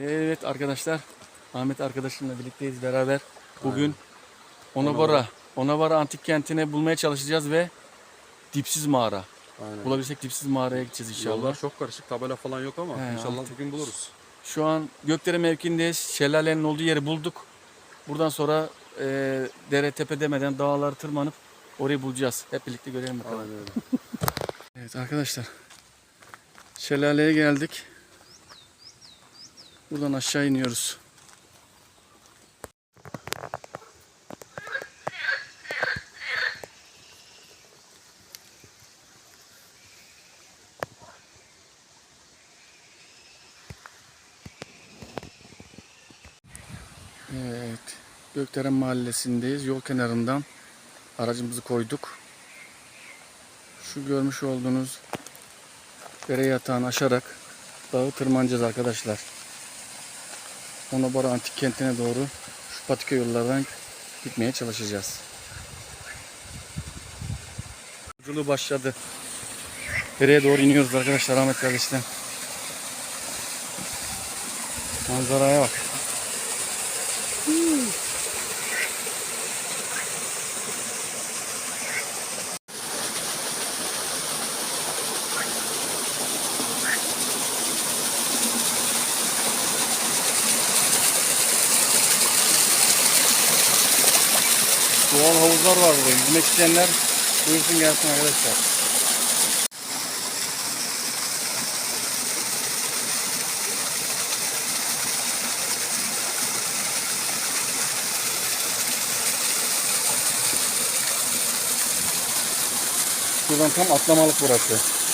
Evet arkadaşlar. Ahmet arkadaşımla birlikteyiz beraber. Bugün Onabara, Onabara antik kentine bulmaya çalışacağız ve dipsiz mağara. Aynen. Bulabilirsek dipsiz mağaraya gideceğiz inşallah. Yollar çok karışık. Tabela falan yok ama He, inşallah altı- bugün buluruz. Şu an Gökdere mevkiindeyiz. Şelalenin olduğu yeri bulduk. Buradan sonra e, dere tepe demeden dağları tırmanıp orayı bulacağız. Hep birlikte görelim bakalım. Aynen öyle. Evet arkadaşlar. Şelaleye geldik. Buradan aşağı iniyoruz. Evet. Gökdelen mahallesindeyiz. Yol kenarından aracımızı koyduk. Şu görmüş olduğunuz dere yatağını aşarak dağı tırmanacağız arkadaşlar. Onabara Antik Kenti'ne doğru şu patika yollardan gitmeye çalışacağız. Yolculuğu başladı. Dereye doğru iniyoruz arkadaşlar Ahmet kardeşten. Manzaraya bak. Havuzlar var burada. Yüzmek isteyenler buyursun gelsin arkadaşlar. Şuradan tam atlamalık burası.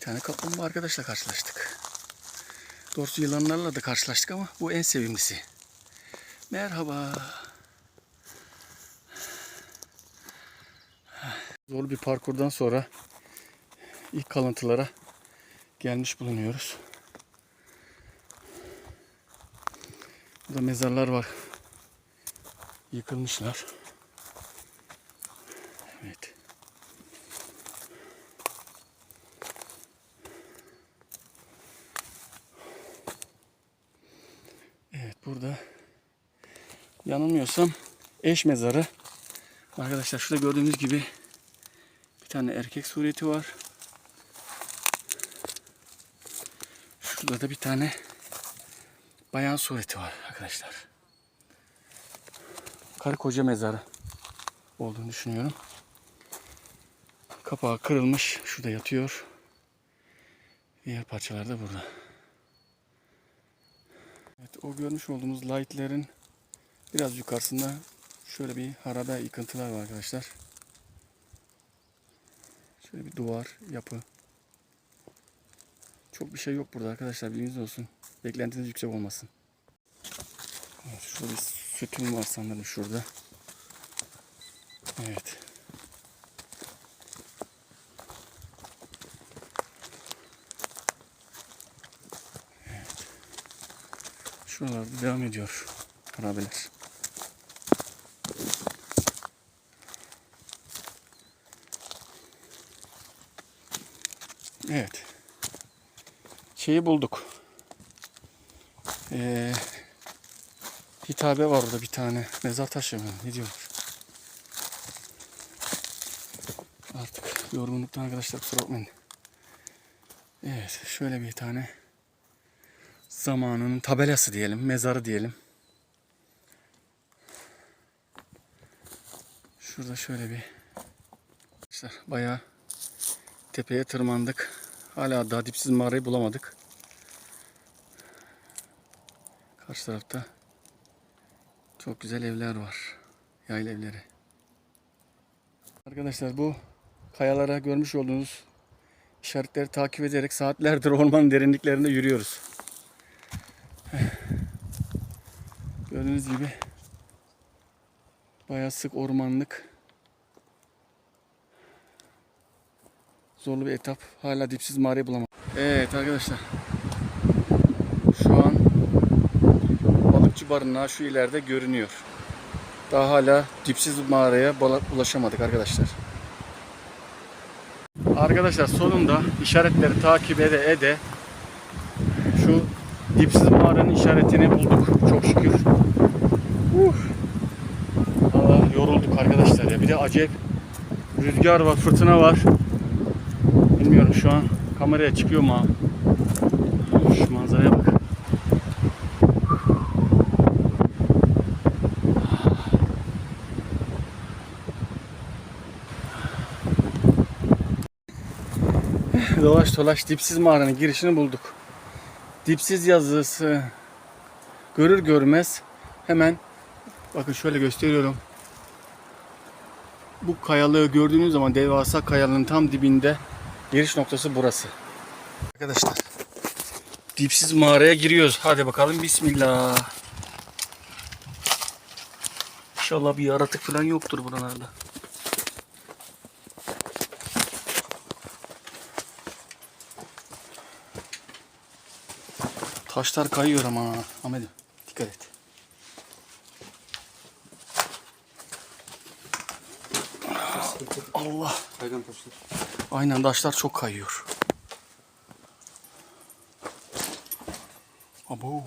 Bir tane kaplumbağa arkadaşla karşılaştık. Doğrusu yılanlarla da karşılaştık ama bu en sevimlisi. Merhaba. Zor bir parkurdan sonra ilk kalıntılara gelmiş bulunuyoruz. Burada mezarlar var. Yıkılmışlar. Evet. Evet burada yanılmıyorsam eş mezarı. Arkadaşlar şurada gördüğünüz gibi bir tane erkek sureti var. Şurada da bir tane bayan sureti var arkadaşlar. Karı koca mezarı olduğunu düşünüyorum. Kapağı kırılmış. Şurada yatıyor. Diğer parçalar da burada. Evet, o görmüş olduğumuz light'lerin biraz yukarısında şöyle bir harabe yıkıntılar var arkadaşlar. Şöyle bir duvar, yapı. Çok bir şey yok burada arkadaşlar bilginiz olsun. Beklentiniz yüksek olmasın. Evet, şurada bir sütun var sanırım şurada. Evet. Şuralarda devam ediyor harabeler. Evet. Şeyi bulduk. Ee, hitabe var orada bir tane. Mezar taşı mı? Ne diyorlar? Artık yorgunluktan arkadaşlar kusura bakmayın. Evet. Şöyle bir tane zamanının tabelası diyelim. Mezarı diyelim. Şurada şöyle bir arkadaşlar bayağı tepeye tırmandık. Hala daha dipsiz mağarayı bulamadık. Karşı tarafta çok güzel evler var. Yayla evleri. Arkadaşlar bu kayalara görmüş olduğunuz işaretleri takip ederek saatlerdir ormanın derinliklerinde yürüyoruz. Gördüğünüz gibi bayağı sık ormanlık zorlu bir etap. Hala dipsiz mağarayı bulamadım. Evet arkadaşlar. Şu an balıkçı barınağı şu ileride görünüyor. Daha hala dipsiz mağaraya bala- ulaşamadık arkadaşlar. Arkadaşlar sonunda işaretleri takip ede ede şu dipsiz mağaranın işaretini bulduk. Çok şükür. Uh. Valla yorulduk arkadaşlar ya. Bir de acayip rüzgar var, fırtına var. Bilmiyorum şu an kameraya çıkıyor mu? Şu manzaraya bak. Dolaş dolaş dipsiz mağaranın girişini bulduk. Dipsiz yazısı görür görmez hemen bakın şöyle gösteriyorum. Bu kayalığı gördüğünüz zaman devasa kayalığın tam dibinde giriş noktası burası. Arkadaşlar dipsiz mağaraya giriyoruz. Hadi bakalım bismillah. İnşallah bir yaratık falan yoktur buralarda. Taşlar kayıyor ama Ahmet dikkat et. Allah. Kaygan taşlar. Aynen taşlar çok kayıyor. Abo.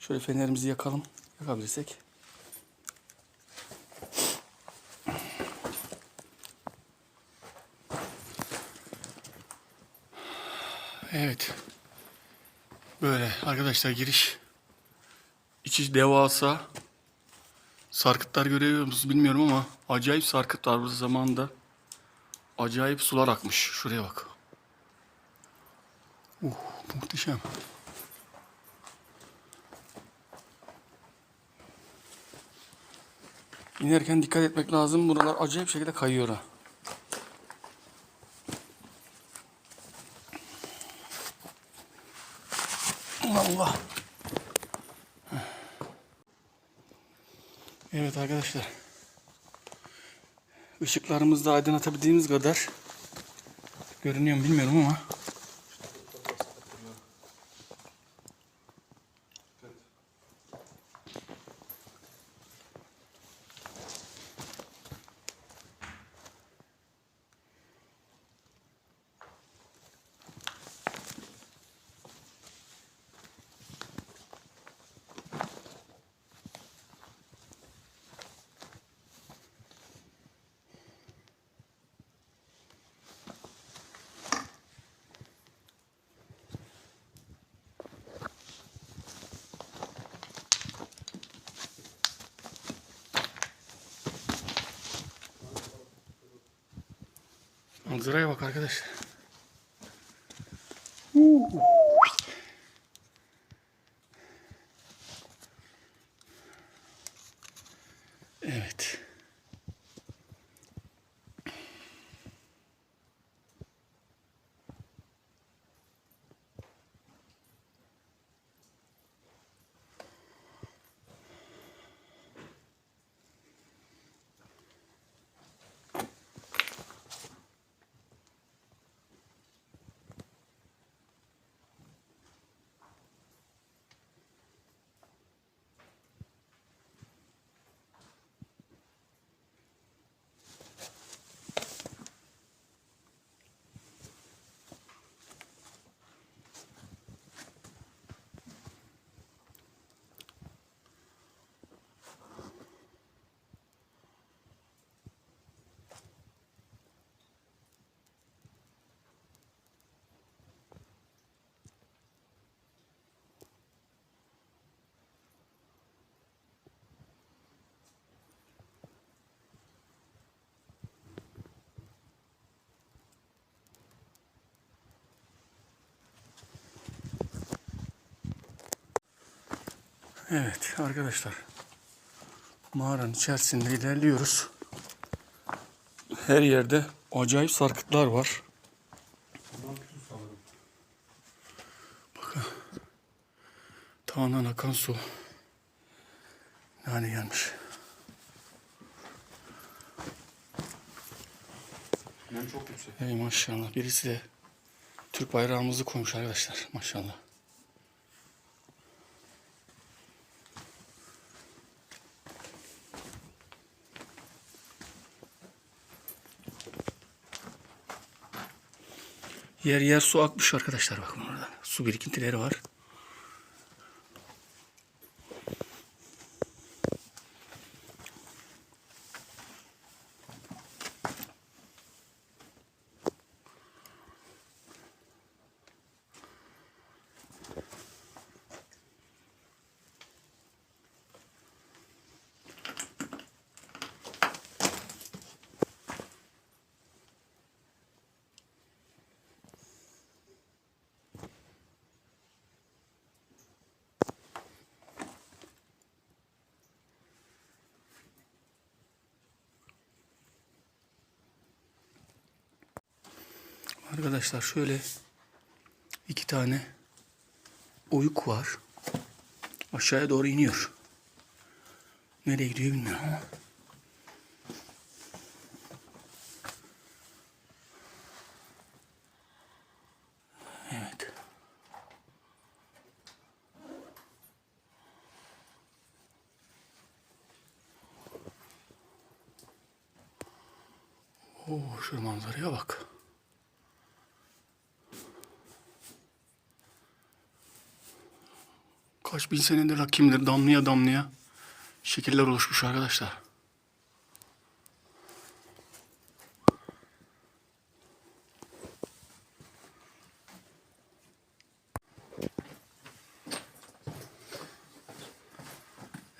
Şöyle fenerimizi yakalım. Yakabilirsek. Evet. Böyle arkadaşlar giriş. İçi devasa. Sarkıtlar görüyor musunuz bilmiyorum ama acayip sarkıt var bu zamanda. Acayip sular akmış. Şuraya bak. Uh, muhteşem. İnerken dikkat etmek lazım. Buralar acayip şekilde kayıyor ha. Allah. Evet arkadaşlar. Işıklarımızı da aydınlatabildiğimiz kadar görünüyor mu bilmiyorum ama manzaraya bak arkadaşlar. Uh. Evet arkadaşlar. Mağaranın içerisinde ilerliyoruz. Her yerde acayip sarkıtlar var. Bakın. Tağından akan su. Yani gelmiş. Nem çok yüksek. Ey maşallah. Birisi de Türk bayrağımızı koymuş arkadaşlar. Maşallah. Yer yer su akmış arkadaşlar bakın orada. Su birikintileri var. Arkadaşlar şöyle iki tane oyuk var. Aşağıya doğru iniyor. Nereye gidiyor bilmiyorum ama. Evet. Oo, şu manzaraya bak. Kaç bin senedir hakimdir damlaya damlaya şekiller oluşmuş arkadaşlar.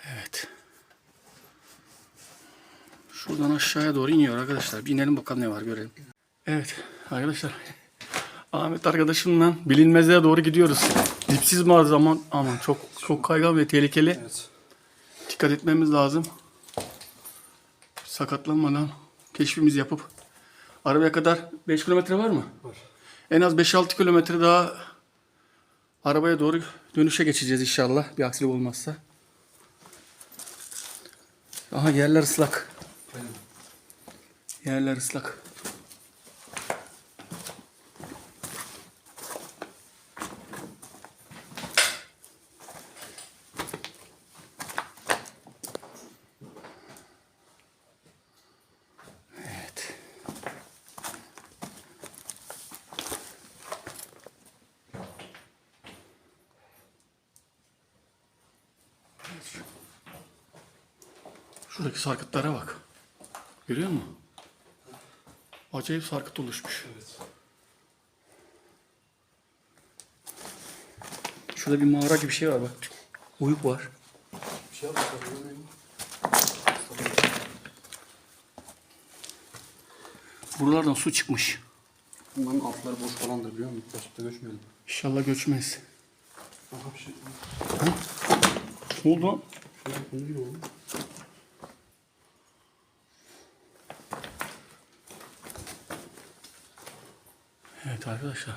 Evet. Şuradan aşağıya doğru iniyor arkadaşlar. Bir inelim bakalım ne var görelim. Evet arkadaşlar. Ahmet arkadaşımla bilinmezliğe doğru gidiyoruz. Dipsiz mağara zaman aman çok çok kaygan ve tehlikeli. Evet. Dikkat etmemiz lazım. Sakatlanmadan keşfimizi yapıp arabaya kadar 5 kilometre var mı? Var. En az 5-6 kilometre daha arabaya doğru dönüşe geçeceğiz inşallah bir aksilik olmazsa. Aha yerler ıslak. Aynen. Yerler ıslak. Şuradaki sarkıtlara bak. Görüyor musun? Acayip sarkıt oluşmuş. Evet. Şurada bir mağara gibi bir şey var bak. Uyuk var. Bir şey? Buralardan su çıkmış. Bunların altları boş falandır biliyor musun? Başlıkta göçmeyelim. İnşallah göçmez. Aha bir şey. Ne oldu lan? Şöyle Evet arkadaşlar.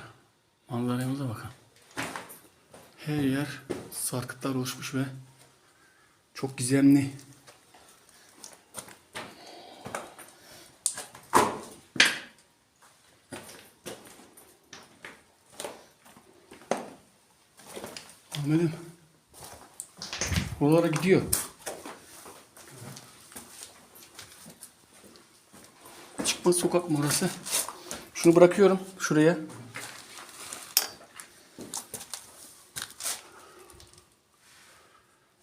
Manzaramıza bakın. Her yer sarkıtlar oluşmuş ve çok gizemli. Ahmet'im. Buralara gidiyor. Çıkmaz sokak mı orası? Şunu bırakıyorum şuraya.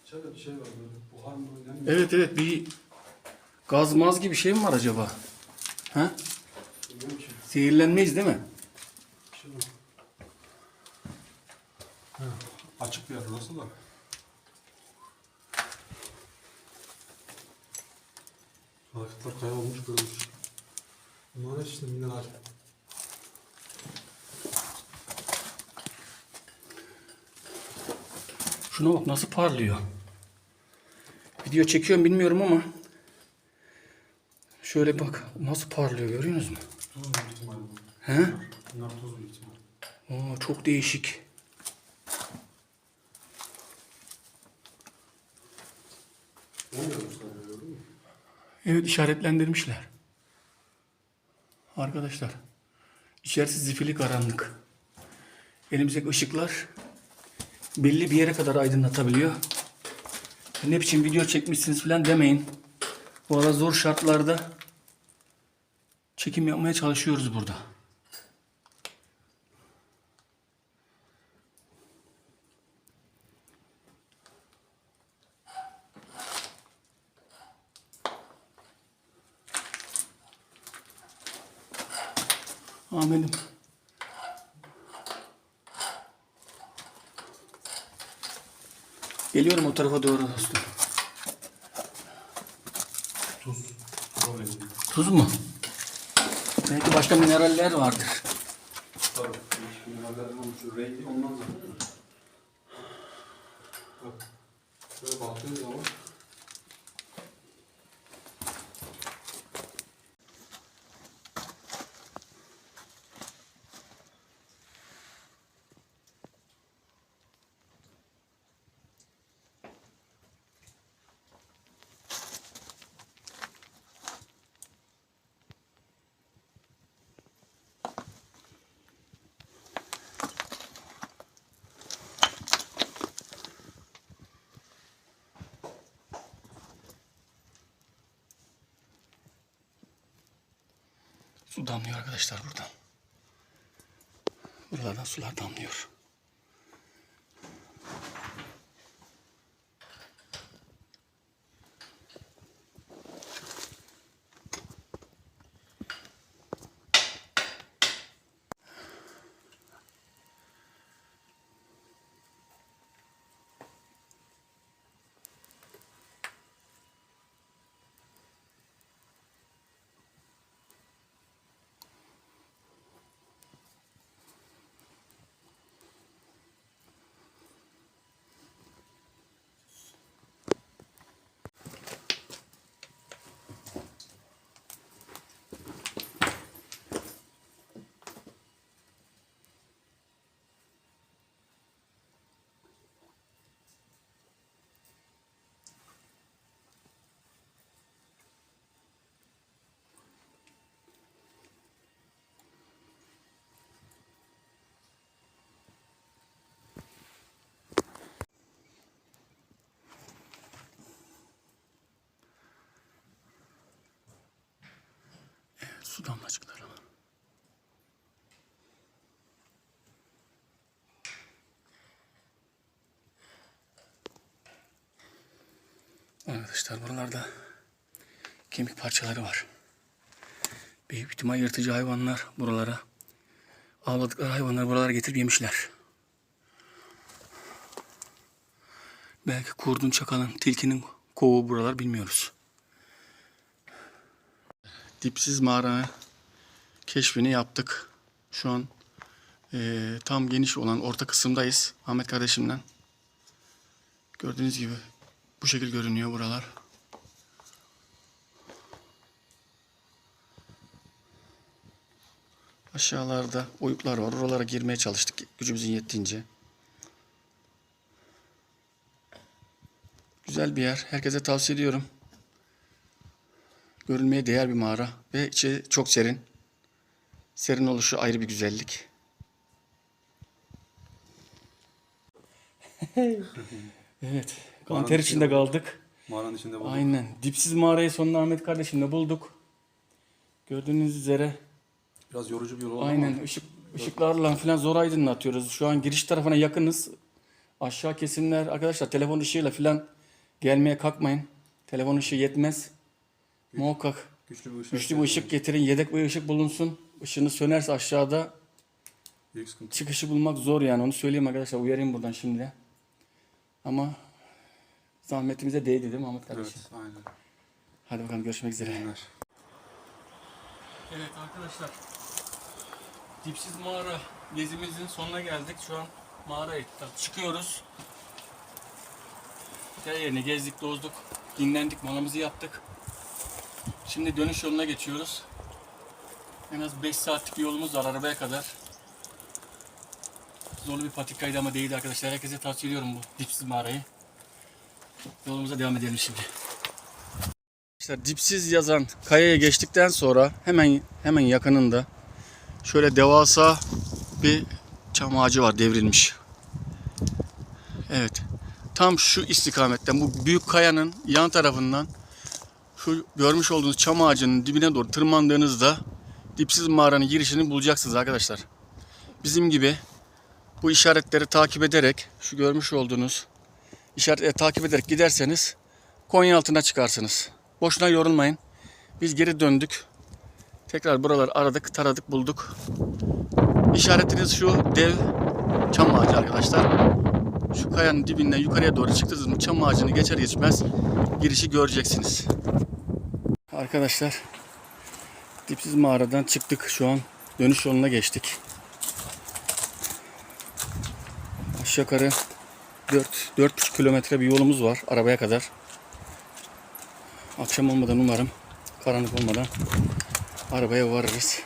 Şey? Evet evet bir gaz maz gibi şey mi var acaba? Ha? Zehirlenmeyiz değil mi? Şey. Ha, açık bir yer nasıl da? Hareketler kaybolmuş kırılmış. Bunlar işte mineral. Şuna bak nasıl parlıyor. Video çekiyorum bilmiyorum ama şöyle bak nasıl parlıyor görüyor musunuz? Tuz büyük ihtimal bu. He? Oo, çok değişik. Evet işaretlendirmişler. Arkadaşlar içerisi zifiri karanlık. Elimizdeki ışıklar belli bir yere kadar aydınlatabiliyor. Ne biçim video çekmişsiniz falan demeyin. Bu ara zor şartlarda çekim yapmaya çalışıyoruz burada. Amenim. Geliyorum o tarafa doğru dostum. Tuz. Tuz mu? Belki başka mineraller vardır. Tabii. Minerallerden oluşuyor. Rengi ondan zaten. Bak. Şöyle baktığın zaman Su damlıyor arkadaşlar buradan. Buralardan sular damlıyor. Su damlacıkları. Arkadaşlar buralarda kemik parçaları var. Büyük ihtimal yırtıcı hayvanlar buralara avladıkları hayvanları buralara getirip yemişler. Belki kurdun, çakalın, tilkinin kovuğu buralar bilmiyoruz. Dipsiz mağara keşfini yaptık. Şu an eee, tam geniş olan orta kısımdayız. Ahmet kardeşimden. Gördüğünüz gibi bu şekil görünüyor buralar. Aşağılarda oyuklar var. Oralara girmeye çalıştık gücümüzün yettiğince. Güzel bir yer. Herkese tavsiye ediyorum. Görülmeye değer bir mağara ve içi çok serin. Serin oluşu ayrı bir güzellik. evet. Kanter içinde kaldık. mağaranın içinde bulduk. Aynen. Dipsiz mağarayı sonunda Ahmet kardeşimle bulduk. Gördüğünüz üzere Biraz yorucu bir yol oldu aynen ama ışık ışıklarla falan zor aydınlatıyoruz. Şu an giriş tarafına yakınız. Aşağı kesimler arkadaşlar telefon ışığıyla falan gelmeye kalkmayın. Telefon ışığı yetmez. Muhakkak güçlü bir ışık. güçlü bir ışık getirin. Yedek bir ışık bulunsun. Işığınız sönerse aşağıda Büyük sıkıntı. çıkışı bulmak zor yani. Onu söyleyeyim arkadaşlar. Uyarayım buradan şimdi. Ama zahmetimize değdi değil mi Ahmet kardeşim? Evet, aynen. Hadi bakalım görüşmek üzere. Yayınlar. Evet arkadaşlar. Dipsiz mağara gezimizin sonuna geldik. Şu an mağaraya çıkıyoruz. Her yerini gezdik, dozduk, dinlendik, molamızı yaptık. Şimdi dönüş yoluna geçiyoruz. En az 5 saatlik bir yolumuz var arabaya kadar. Zorlu bir patikaydı ama değildi arkadaşlar. Herkese tavsiye ediyorum bu dipsiz mağarayı. Yolumuza devam edelim şimdi. Arkadaşlar dipsiz yazan kayaya geçtikten sonra hemen hemen yakınında şöyle devasa bir çam ağacı var devrilmiş. Evet. Tam şu istikametten bu büyük kayanın yan tarafından şu görmüş olduğunuz çam ağacının dibine doğru tırmandığınızda dipsiz mağaranın girişini bulacaksınız arkadaşlar. Bizim gibi bu işaretleri takip ederek şu görmüş olduğunuz işaretleri takip ederek giderseniz Konya altına çıkarsınız. Boşuna yorulmayın. Biz geri döndük. Tekrar buraları aradık, taradık, bulduk. İşaretiniz şu dev çam ağacı arkadaşlar. Şu kayanın dibinden yukarıya doğru çıktığınız mı çam ağacını geçer geçmez girişi göreceksiniz. Arkadaşlar dipsiz mağaradan çıktık. Şu an dönüş yoluna geçtik. Aşağı yukarı 4 4,5 kilometre bir yolumuz var arabaya kadar. Akşam olmadan umarım karanlık olmadan arabaya varırız.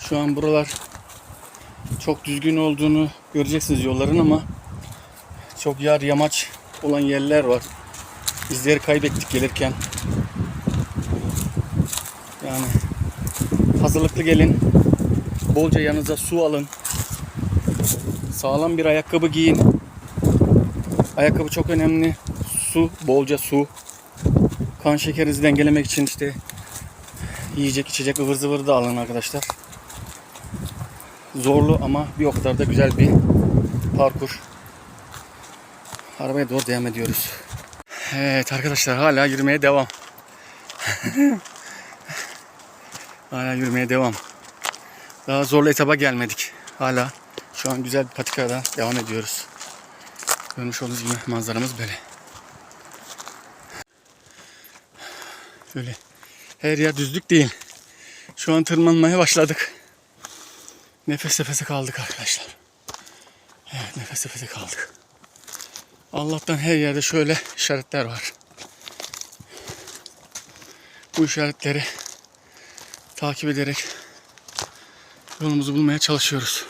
Şu an buralar çok düzgün olduğunu göreceksiniz yolların ama çok yar yamaç olan yerler var. Bizleri kaybettik gelirken. Yani hazırlıklı gelin. Bolca yanınıza su alın. Sağlam bir ayakkabı giyin. Ayakkabı çok önemli. Su, bolca su. Kan şekerinizi dengelemek için işte yiyecek içecek ıvır zıvır da alın arkadaşlar. Zorlu ama bir o kadar da güzel bir parkur. Arabaya doğru devam ediyoruz. Evet arkadaşlar hala yürümeye devam. hala yürümeye devam. Daha zorlu etaba gelmedik. Hala şu an güzel bir patikada devam ediyoruz. Görmüş olduğunuz gibi manzaramız böyle. Böyle her yer düzlük değil. Şu an tırmanmaya başladık. Nefes nefese kaldık arkadaşlar. Evet nefes nefese kaldık. Allah'tan her yerde şöyle işaretler var. Bu işaretleri takip ederek yolumuzu bulmaya çalışıyoruz.